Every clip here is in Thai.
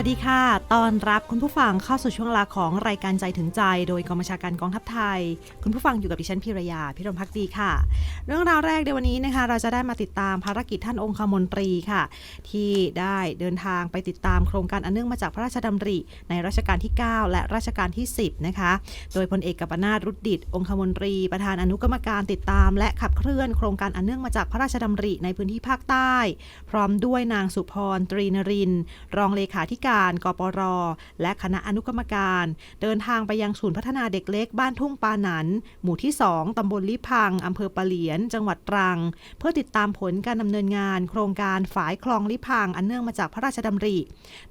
วัสดีค่ะ ตอนรับคุณผู้ฟังเข้าสู่ช่วงเวลาของรายการใจถึงใจ โดยกองบัญชาการกองทัพไทย คุณผู้ฟังอยู่กับดิฉันพิรยา พิรมพักดีค่ะ เรื่องราวแรกในวันนี้นะคะ เราจะได้มาติดตามภารกิจท่านองคมนตรีค่ะ ที่ได้เดินทางไปติดตามโครงการอันเนื่องมาจากพระราชดำริ ในรัชกาลที่ 9 และรัชกาลที่ 10 นะคะ โดยพลเอกกัปนาตรุดดิตองคมนตรี ประธานอนุกรรมการติดตาม และขับเคลื่อนโครงการอันเนื่องมาจากพระราชดำริในพื้นที่ภาคใต้ พร้อมด้วยนางสุพรตรีนริน รองเลขาธิการกปร และคณะอนุกรรมการ เดินทางไปยังศูนย์พัฒนาเด็กเล็กบ้านทุ่งปาหนัน หมู่ที่ 2ตำบลลิพังอำเภอปะเหลียน จังหวัดตรัง เพื่อติดตามผลการดำเนินงาน โครงการฝายคลองลิพังอันเนื่องมาจากพระราชดำริ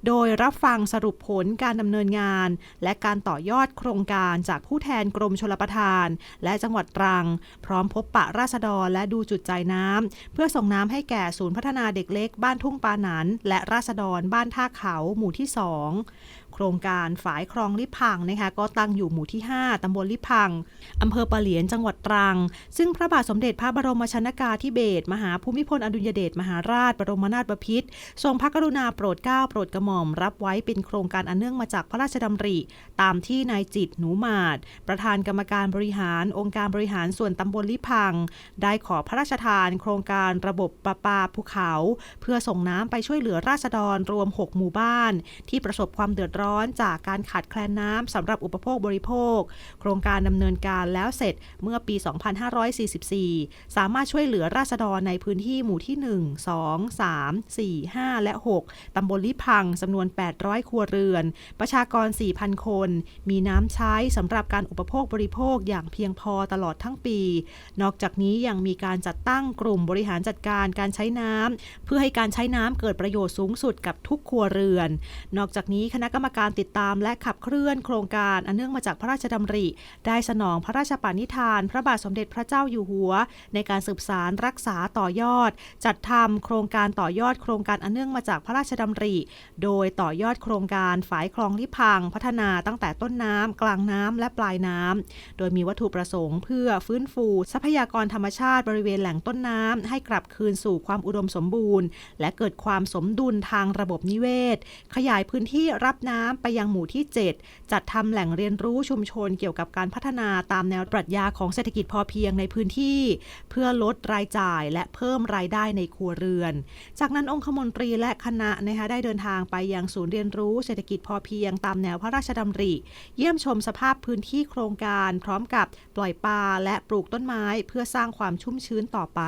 โดยรับฟังสรุปผลการดำเนินงาน และการต่อยอดโครงการจากผู้แทนกรมชลประทาน และจังหวัดตรัง พร้อมพบปะราษฎรและดูจุดจ่ายน้ำเพื่อส่งน้ำให้แก่ศูนย์พัฒนาเด็กเล็ก บ้านทุ่งปาหนันและราษฎรบ้านท่าเขาหมูู่่ที่2โครงการฝายคลองลิพังนะคะก็ตั้งอยู่หมู่ที่ 5ตำบลลิพังอำเภอปะเหลียนจังหวัดตรัง ซึ่งพระบาทสมเด็จพระบรมชนากาธิเบศรมหาภูมิพลอดุลยเดชมหาราช บรมนาถบพิตรทรงพระกรุณาโปรดเกล้าโปรดกระหม่อม รับไว้เป็นโครงการอันเนื่องมาจากพระราชดำริ ตามที่นายจิตหนูมาด ประธานกรรมการบริหารองค์การบริหารส่วนตำบลลิพัง ได้ขอพระราชทาน โครงการระบบประปาภูเขา เพื่อส่งน้ำไปช่วยเหลือราษฎรรวม 6 หมู่บ้าน ที่ประสบความเดือดร้อนจากการขาดแคลนน้ำสำหรับอุปโภคบริโภค โครงการดำเนินการแล้วเสร็จเมื่อปี 2544 สามารถช่วยเหลือราษฎรในพื้นที่หมู่ที่ 1 2 3 4 5 และ 6 ตำบลลิพังจำนวน 800 ครัวเรือน ประชากร 4,000 คน มีน้ำใช้สำหรับการอุปโภคบริโภคอย่างเพียงพอตลอดทั้งปี นอกจากนี้ยังมีการจัดตั้งกลุ่มบริหารจัดการการใช้น้ำเพื่อให้การใช้น้ำเกิดประโยชน์สูงสุดกับทุกครัวเรือน นอกจากนี้คณะกรรมการติดตามและขับเคลื่อนโครงการอันเนื่องมาจากพระราชดำริ ได้สนองพระราชปณิธาน พระบาทสมเด็จพระเจ้าอยู่หัว ในการสืบสารรักษาต่อยอด จัดทำโครงการต่อยอดโครงการอันเนื่องมาจากพระราชดำริ โดยต่อยอดโครงการฝายคลองลิพัง พัฒนาตั้งแต่ต้นน้ำกลางน้ำและปลายน้ำโดยมีวัตถุประสงค์เพื่อฟื้นฟู ทรัพยากรธรรมชาติบริเวณแหล่งต้นน้ำให้กลับคืนสู่ความอุดมสมบูรณ์ และเกิดความสมดุลทางระบบนิเวศ ขยายพื้นที่รับน้ำไปยังหมู่ที่ 7 จัดทำแหล่งเรียนรู้ชุมชนเกี่ยวกับการพัฒนาตามแนวปรัชญาของเศรษฐกิจพอเพียงในพื้นที่ เพื่อลดรายจ่ายและเพิ่มรายได้ในครัวเรือน จากนั้นองคมนตรีและคณะนะคะได้เดินทางไปยังศูนย์เรียนรู้เศรษฐกิจพอเพียงตามแนวพระราชดำริ เยี่ยมชมสภาพพื้นที่โครงการพร้อมกับปล่อยปลาและปลูกต้นไม้เพื่อสร้างความชุ่มชื้นต่อไป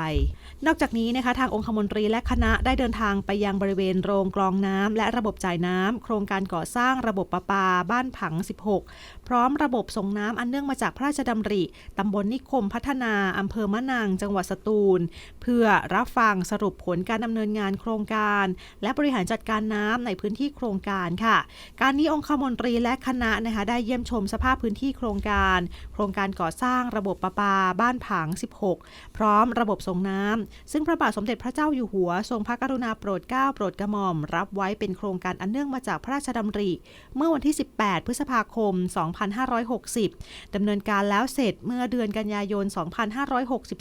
นอกจากนี้นะคะทางองคมนตรีและคณะได้เดินทางไปยังบริเวณโรงกรองน้ำและระบบจ่ายน้ำโครงการก่อสร้างระบบประปาบ้านผัง 16 พร้อมระบบส่งน้ำอันเนื่องมาจากพระราชดำริตำบลนิคมพัฒนาอำเภอมะนังจังหวัดสตูล เพื่อรับฟังสรุปผลการดำเนินงานโครงการ และบริหารจัดการน้ำในพื้นที่โครงการค่ะ การนี้องคมนตรีและคณะนะคะได้เยี่ยมชมสภาพพื้นที่โครงการ โครงการก่อสร้างระบบประปาบ้านผัง 16 พร้อมระบบส่งน้ำซึ่งพระบาทสมเด็จพระเจ้าอยู่หัว ทรงพระกรุณาโปรดเกล้าโปรดกระหม่อม รับไว้เป็นโครงการอันเนื่องมาจากพระราชดำริเมื่อวันที่ 18 พฤษภาคม 2560 ดำเนินการแล้วเสร็จเมื่อเดือนกันยายน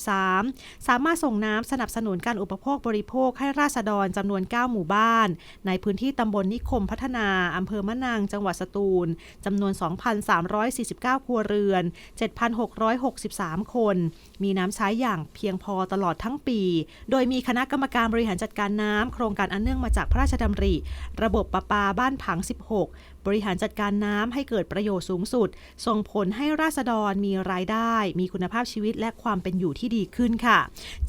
2563 สามารถส่งน้ำสนับสนุนการอุปโภคบริโภคให้ราษฎรจำนวน 9 หมู่บ้าน ในพื้นที่ตำบลนิคมพัฒนาอำเภอมะนาง จังหวัดสตูลจำนวน 2,349 ครัวเรือน 7,663 คน มีน้ำใช้อย่างเพียงพอตลอดทั้งปี โดยมีคณะกรรมการบริหารจัดการน้ำโครงการอันเนื่องมาจากพระราชดำริ ระบบประปาบ้านผัง 16 행복, บริหารจัดการน้ำให้เกิดประโยชน์สูงสุด ส่งผลให้ราษฎรมีรายได้ มีคุณภาพชีวิตและความเป็นอยู่ที่ดีขึ้นค่ะ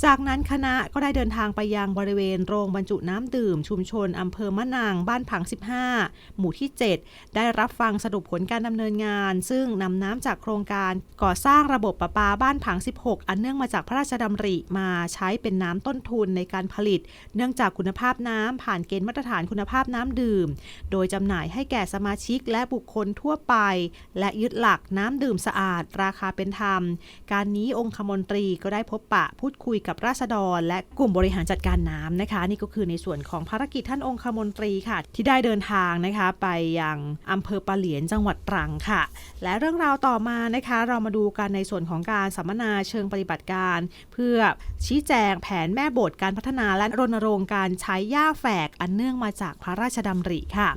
จากนั้นคณะก็ได้เดินทางไปยังบริเวณโรงบรรจุน้ำดื่ม ชุมชนอำเภอมะนางบ้านผัง 15 หมู่ที่ 7 ได้รับฟังสรุปผลการดำเนินงาน ซึ่งนำน้ำจากโครงการก่อสร้างระบบประปาบ้านผัง 16 อันเนื่องมาจากพระราชดำริมาใช้เป็นน้ำต้นทุนในการผลิต เนื่องจากคุณภาพน้ำผ่านเกณฑ์มาตรฐานคุณภาพน้ำดื่ม โดยจำหน่ายให้แก่สมาชิกและบุคคลทั่วไป และยึดหลักน้ำดื่มสะอาด ราคาเป็นธรรม การนี้องคมนตรีก็ได้พบปะพูดคุยกับราษฎร และกลุ่มบริหารจัดการน้ำนะคะ นี่ก็คือในส่วนของภารกิจท่านองคมนตรีค่ะ ที่ได้เดินทางนะคะ ไปยังอำเภอปะเหลียนจังหวัดตรังค่ะ และเรื่องราวต่อมานะคะ เรามาดูกันในส่วนของการสัมมนาเชิงปฏิบัติการ เพื่อชี้แจงแผนแม่บทการพัฒนาและรณรงค์การใช้หญ้าแฝกอันเนื่องมาจากพระราชดำริค่ะ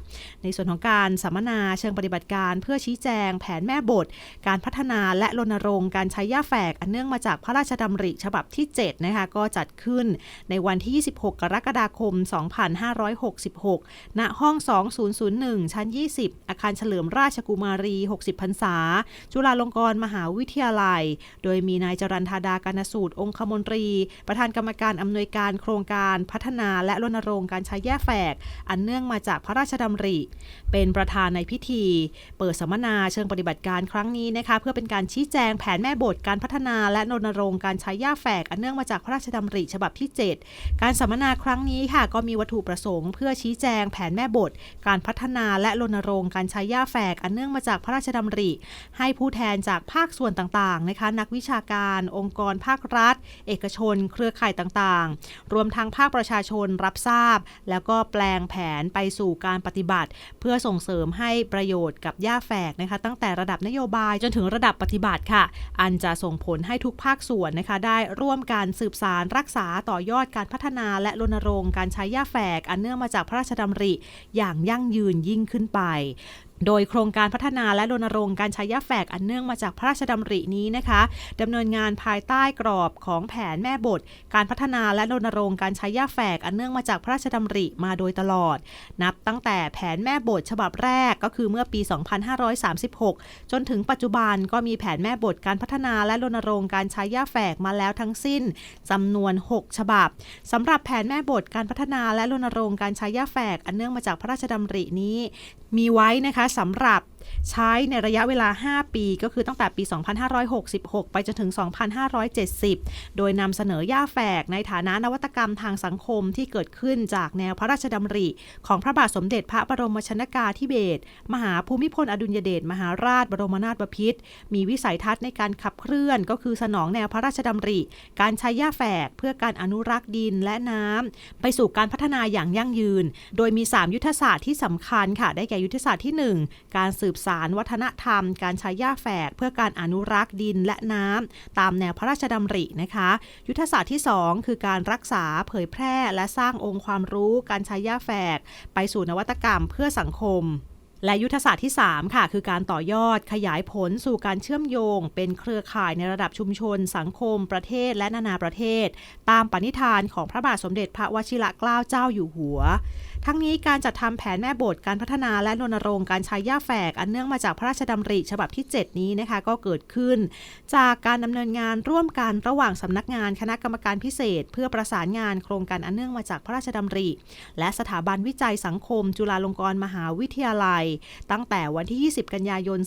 ในส่วนของการสัมมนาเชิงปฏิบัติการเพื่อชี้แจงแผนแม่บท การพัฒนาและรณรงค์การใช้หญ้าแฝก อันเนื่องมาจากพระราชดำริฉบับที่ 7 นะคะ ก็จัดขึ้นในวันที่ 26 กรกฎาคม 2566 ณ ห้อง 2001 ชั้น 20 อาคารเฉลิมราชกุมารี 60 พรรษา จุฬาลงกรณ์มหาวิทยาลัย โดยมีนายจรันทาดาการสูตรองคมนตรี ประธานกรรมการอำนวยการโครงการพัฒนาและรณรงค์การใช้แย่แฝก อันเนื่องมาจากพระราชดำริ เป็นประประธานในพิธี เปิดสัมมนาเชิงปฏิบัติการครั้งนี้นะคะเพื่อเป็นการชี้แจงแผนแม่บทการพัฒนา และรณรงค์การใช้หญ้าแฝกอันเนื่องมาจากพระราชดำริฉบับที่ 7 การสัมมนาครั้งนี้ค่ะก็มีวัตถุประสงค์ เพื่อชี้แจงแผนแม่บท การพัฒนาและรณรงค์การใช้หญ้าแฝกอันเนื่องมาจากพระราชดำริ ให้ผู้แทนจากภาคส่วนต่างๆนะคะนักวิชาการ องค์กรภาครัฐ เอกชน เครือข่ายต่างๆ รวมทั้งภาคประชาชนรับทราบ แล้วก็แปลงแผนไปสู่การปฏิบัติ เพื่อส่งเสริมริมให้ประโยชน์กับย่าแฝกนะคะ ตั้งแต่ระดับนโยบายจนถึงระดับปฏิบัติค่ะ อันจะส่งผลให้ทุกภาคส่วนนะคะ ได้ร่วมกันสืบสารรักษาต่อยอดการพัฒนาและรณรงค์การใช้ย่าแฝก อันเนื่องมาจากพระราชดำริ อย่างยั่งยืนยิ่งขึ้นไปโดยโครงการพัฒนาและรณรงค์การใช้ยาแฝกอันเนื่องมาจากพระราชดำรินี้นะคะดำเนินงานภายใต้กรอบของแผนแม่บท การพัฒนาและรณรงค์การใช้ยาแฝกอันเนื่องมาจากพระราชดำริมาโดยตลอด นับตั้งแต่แผนแม่บทฉบับแรกก็คือเมื่อปี 2536 จนถึงปัจจุบันก็มีแผนแม่บทการพัฒนาและรณรงค์การใช้ยาแฝกมาแล้วทั้งสิ้นจำนวน 6 ฉบับสำหรับแผนแม่บทการพัฒนาและรณรงค์การใช้ยาแฝกอันเนื่องมาจากพระราชดำรินี้ มีไว้นะคะสำหรับ ใช้ในระยะเวลา 5 ปีก็คือตั้งแต่ปี 2566 ไปจนถึง 2570 โดยนำเสนอย่าแฝกในฐานะนวัตกรรมทางสังคมที่เกิดขึ้นจากแนวพระราชดำริ ของพระบาทสมเด็จพระบรมชนากาธิเบศรมหาภูมิพลอดุลยเดชมหาราชบรมนาถบพิตรมีวิสัยทัศน์ในการขับเคลื่อนก็คือสนองแนวพระราชดำริ การใช้ย่าแฝกเพื่อการอนุรักษ์ดินและน้ำไปสู่การพัฒนาอย่างยั่งยืน โดยมี 3 ยุทธศาสตร์ที่สำคัญค่ะได้แก่ยุทธศาสตร์ที่ 1 การสืบสารวัฒนธรรม การใช้ย่าแฝก เพื่อการอนุรักษ์ดินและน้ำตามแนวพระราชดำรินะคะ ยุทธศาสตร์ที่ 2 คือการรักษาเผยแพร่ และสร้างองค์ความรู้ การใช้ย่าแฝก ไปสู่นวัตกรรมเพื่อสังคมและยุทธศาสตร์ที่ 3 ค่ะ คือการต่อยอดขยายผลสู่การเชื่อมโยง เป็นเครือข่ายในระดับชุมชน สังคม ประเทศ และนานาประเทศ ตามปณิธานของพระบาทสมเด็จพระวชิรเกล้าเจ้าอยู่หัว ทั้งนี้การจัดทำแผนแม่บทการพัฒนาและรณรงค์การใช้ย่าแฝก อันเนื่องมาจากพระราชดำริฉบับที่ 7 นี้นะคะ ก็เกิดขึ้น จากการดำเนินงานร่วมกันระหว่างสำนักงานคณะกรรมการพิเศษ เพื่อประสานงานโครงการอันเนื่องมาจากพระราชดำริ และสถาบันวิจัยสังคม จุฬาลงกรณ์มหาวิทยาลัย ตั้งแต่วันที่ 20 กันยายน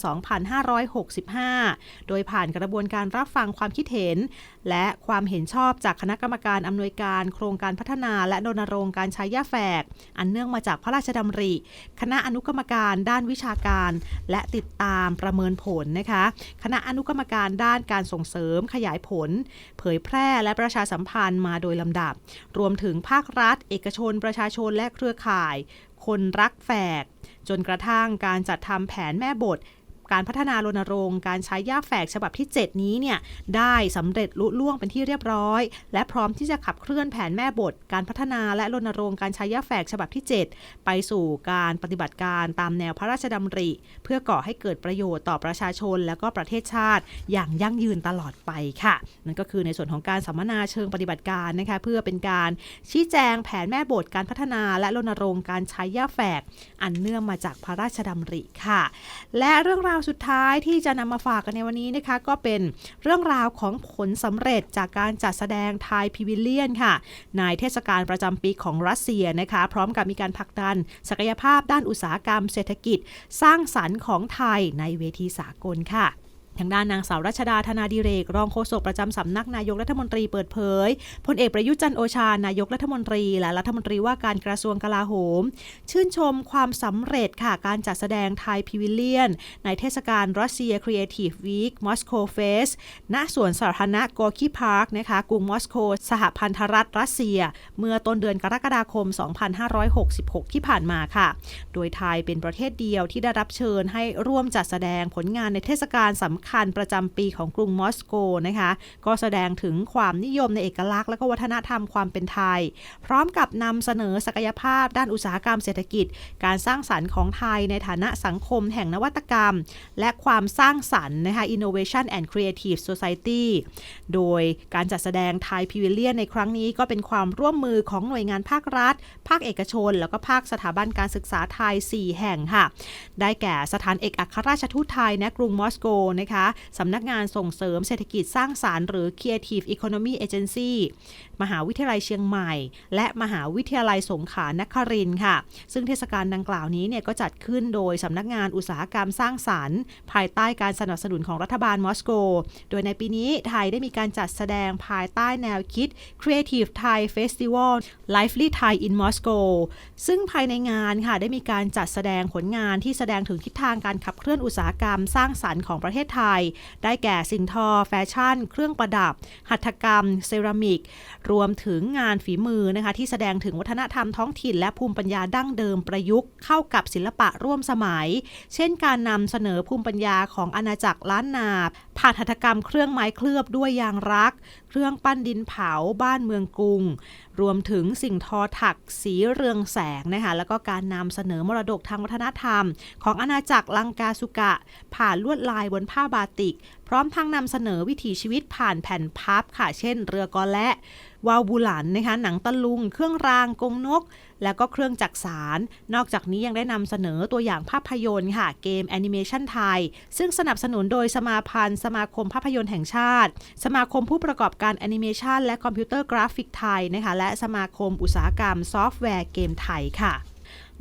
2565 โดยผ่านกระบวนการรับฟังความคิดเห็น และความเห็นชอบจากคณะกรรมการอำนวยการโครงการพัฒนา และรณรงค์การใช้ย่าแฝกอันเนื่องมาจากพระราชดำริ คณะอนุกรรมการด้านวิชาการ และติดตามประเมินผลนะคะ คณะอนุกรรมการด้านการส่งเสริมขยายผล เผยแพร่และประชาสัมพันธ์มาโดยลำดับ รวมถึงภาครัฐ เอกชน ประชาชนและเครือข่าย คนรักแฝก จนกระทั่งการจัดทำแผนแม่บท การพัฒนารณรงค์การใช้ย่าแฝกฉบับที่ 7 นี้เนี่ยได้สำเร็จลุล่วงเป็นที่เรียบร้อย และพร้อมที่จะขับเคลื่อนแผนแม่บท การพัฒนาและรณรงค์การใช้ย่าแฝกฉบับที่ 7 ไปสู่การปฏิบัติการตามแนวพระราชดำริ เพื่อก่อให้เกิดประโยชน์ต่อประชาชน และก็ประเทศชาติ อย่างยั่งยืนตลอดไปค่ะ นั่นก็คือในส่วนของการสัมมนาเชิงปฏิบัติการนะคะเพื่อเป็นการชี้แจงแผนแม่บทการพัฒนา และรณรงค์การใช้ย่าแฝก อันเนื่องมาจากพระราชดำริค่ะ และเรื่องราวสุดท้ายที่จะนำมาฝากกันในวันนี้นะคะ ก็เป็นเรื่องราวของผลสำเร็จจากการจัดแสดงไทยพิวิเลียนค่ะ ในเทศกาลประจำปีของรัสเซียนะคะ พร้อมกับมีการผลักดันศักยภาพด้านอุตสาหกรรมเศรษฐกิจ สร้างสรรค์ของไทยในเวทีสากลค่ะ ทางด้านนางสาวรัชดาธนาดิเรก รองโฆษกประจำสำนักนายกรัฐมนตรีเปิดเผยพลเอกประยุจันโอชานายกรัฐมนตรี และรัฐมนตรีว่าการกระทรวงกลาโหม ชื่นชมความสำเร็จค่ะการจัดแสดงไทยพิวิเลียน ในเทศกาลรัสเซียครีเอทีฟวีคมอสโกเฟสณสวนสาธารณะกอร์คีพาร์คนะคะกรุงมอสโก สหพันธรัฐรัสเซีย เมื่อต้นเดือนกรกฎาคม 2566 ที่ผ่านมาค่ะ โดยไทยเป็นประเทศเดียวที่ได้รับเชิญให้ร่วมจัดแสดงผลงานในเทศกาลสำคัญประจำปีของกรุงมอสโกนะคะก็แสดงถึงความนิยมในเอกลักษณ์และก็วัฒนธรรมความเป็นไทย พร้อมกับนำเสนอศักยภาพด้านอุตสาหกรรมเศรษฐกิจ การสร้างสรรค์ของไทยในฐานะสังคมแห่งนวัตกรรม และความสร้างสรรค์นะคะ Innovation and Creative Society โดยการจัดแสดงไทยพิวิเลียนในครั้งนี้ก็เป็นความร่วมมือของหน่วยงานภาครัฐ ภาคเอกชน แล้วก็ภาคสถาบันการศึกษาไทย 4 แห่งค่ะ ได้แก่สถานเอกอัครราชทูตไทยณกรุงมอสโกนะคะสำนักงานส่งเสริมเศรษฐกิจสร้างสารรค์หรือ Creative Economy Agency มหาวิทยาลัยเชียงใหม่ และมหาวิทยาลัยสงขลานครินค่ะ ซึ่งเทศกาลดังกล่าวนี้เนี่ยก็จัดขึ้นโดยสำนักงานอุตสาหกรรมสร้างสรรค์ ภายใต้การสนับสนุนของรัฐบาลมอสโก โดยในปีนี้ไทยได้มีการจัดแสดงภายใต้แนวคิด Creative Thai Festival Lively Thai in Moscow ซึ่งภายในงานค่ะได้มีการจัดแสดงผลงานที่แสดงถึงทิศทางการขับเคลื่อนอุตสาหกรรมสร้างสรรค์ของประเทศไทยได้แก่สิ่งทอ แฟชั่น เครื่องประดับ หัตถกรรม เซรามิก รวมถึงงานฝีมือนะคะที่แสดงถึงวัฒนธรรมท้องถิ่น และภูมิปัญญาดั้งเดิมประยุกต์เข้ากับศิลปะร่วมสมัย เช่นการนำเสนอภูมิปัญญาของอาณาจักรล้านนา ผ่านหัตถกรรมเครื่องไม้เคลือบด้วยยางรัก เครื่องปั้นดินเผาบ้านเมืองกรุง รวมถึงสิ่งทอถักสีเรืองแสงนะคะแล้วก็การนำเสนอมรดกทางวัฒนธรรม ของอาณาจักรลังกาสุกะ ผ่านลวดลายบนผ้าบาติก พร้อมทั้งนำเสนอวิถีชีวิตผ่านแผ่นพับค่ะเช่น เรือกอและวาวบูหลันนะคะหนังตะลุง เครื่องรางกงนก แล้วก็เครื่องจักสาร นอกจากนี้ยังได้นำเสนอตัวอย่างภาพยนตร์ค่ะเกมแอนิเมชันไทย ซึ่งสนับสนุนโดยสมาพันธ์สมาคมภาพยนตร์แห่งชาติ สมาคมผู้ประกอบการแอนิเมชันและคอมพิวเตอร์กราฟิกไทยนะคะและสมาคมอุตสาหกรรมซอฟต์แวร์เกมไทยค่ะ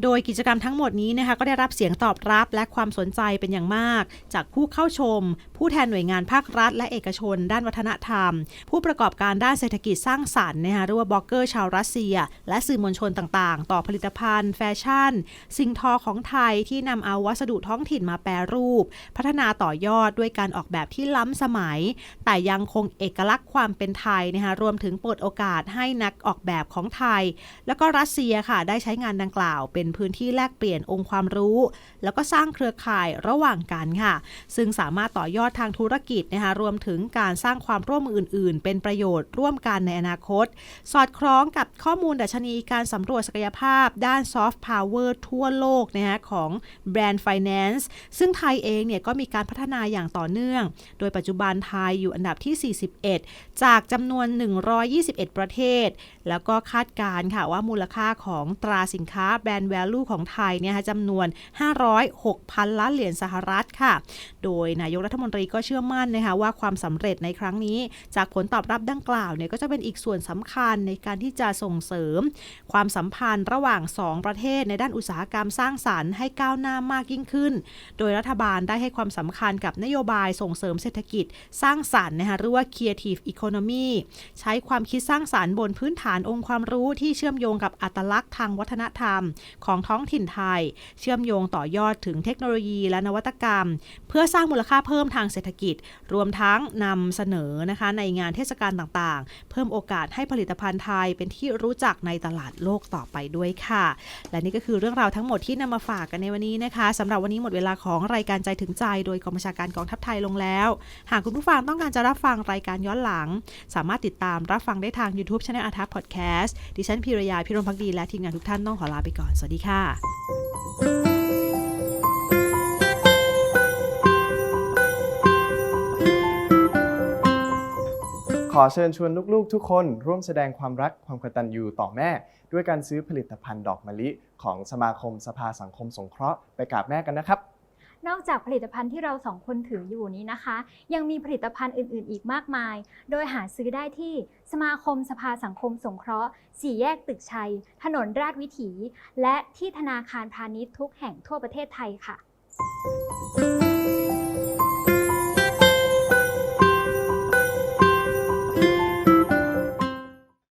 โดยกิจกรรมทั้งหมดนี้นะคะก็ได้รับเสียงตอบรับและความสนใจเป็นอย่างมาก จากผู้เข้าชม ผู้แทนหน่วยงานภาครัฐ และเอกชน ด้านวัฒนธรรม ผู้ประกอบการด้านเศรษฐกิจสร้างสรรค์นะคะหรือว่าบล็อกเกอร์ชาวรัสเซีย และสื่อมวลชนต่างๆ ต่อผลิตภัณฑ์ แฟชั่น สิ่งทอของไทยที่นำเอาวัสดุท้องถิ่นมาแปรรูป พัฒนาต่อยอดด้วยการออกแบบที่ล้ำสมัย แต่ยังคงเอกลักษณ์ความเป็นไทยนะคะรวมถึงเปิดโอกาสให้นักออกแบบของไทย แล้วก็รัสเซียค่ะได้ใช้งานดังกล่าวเป็นพื้นที่แลกเปลี่ยนองค์ความรู้ แล้วก็สร้างเครือข่ายระหว่างกันค่ะ ซึ่งสามารถต่อยอดทางธุรกิจนะคะรวมถึงการสร้างความร่วมมืออื่น ๆ เป็นประโยชน์ร่วมกันในอนาคต สอดคล้องกับข้อมูลดัชนีการสำรวจศักยภาพ ด้านซอฟต์พาวเวอร์ทั่วโลกนะคะของแบรนด์ Finance ซึ่งไทยเองเนี่ยก็มีการพัฒนาอย่างต่อเนื่อง โดยปัจจุบันไทยอยู่อันดับที่ 41 จากจำนวน 121 ประเทศ แล้วก็คาดการณ์ค่ะว่ามูลค่าของตราสินค้าแบรนด์ value ของไทยเนี่ยค่ะจำนวน 506พันล้านเหรียญสหรัฐค่ะ โดยนายกรัฐมนตรีก็เชื่อมั่นนะคะว่าความสำเร็จในครั้งนี้ จากผลตอบรับดังกล่าวเนี่ยก็จะเป็นอีกส่วนสำคัญในการที่จะส่งเสริม ความสัมพันธ์ระหว่าง 2 ประเทศในด้านอุตสาหกรรมสร้างสรรค์ให้ก้าวหน้ามากยิ่งขึ้น โดยรัฐบาลได้ให้ความสำคัญกับนโยบายส่งเสริมเศรษฐกิจสร้างสรรค์นะคะหรือว่า creative economy ใช้ความคิดสร้างสารรค์บนพื้นฐานองค์ความรู้ที่เชื่อมโยงกับอัตลักษณ์ทางวัฒนธรรมของท้องถิ่นไทย เชื่อมโยงต่อยอดถึงเทคโนโลยีและนวัตกรรม เพื่อสร้างมูลค่าเพิ่มทางเศรษฐกิจ รวมทั้งนำเสนอนะคะในงานเทศกาลต่างๆ เพิ่มโอกาสให้ผลิตภัณฑ์ไทยเป็นที่รู้จักในตลาดโลกต่อไปด้วยค่ะ และนี่ก็คือเรื่องราวทั้งหมดที่นำมาฝากกันในวันนี้นะคะสำหรับวันนี้หมดเวลาของรายการใจถึงใจ โดยกองบัญชาการกองทัพไทยลงแล้ว หากคุณผู้ฟังต้องการจะรับฟังรายการย้อนหลัง สามารถติดตามรับฟังได้ทาง YouTube Channel อาทัพพอดแคสต์ดิฉันพิรยาพิรมพักดีและทีมงานทุกท่านต้องขอลาไปก่อนสวัสดีดีค่ะขอเชิญชวนลูกๆ ทุกคนร่วมแสดงความรักความกตัญญูต่อแม่ ด้วยการซื้อผลิตภัณฑ์ดอกมะลิ ของสมาคมสภาสังคมสงเคราะห์ไปกราบแม่กันนะครับ นอกจากผลิตภัณฑ์ที่เราสองคนถืออยู่นี้นะคะ ยังมีผลิตภัณฑ์อื่น ๆ อีกมากมาย โดยหาซื้อได้ที่สมาคมสภาสังคมสงเคราะห์สี่แยกตึกชัย ถนนราชวิถี และที่ธนาคารพาณิชย์ทุกแห่งทั่วประเทศไทยค่ะ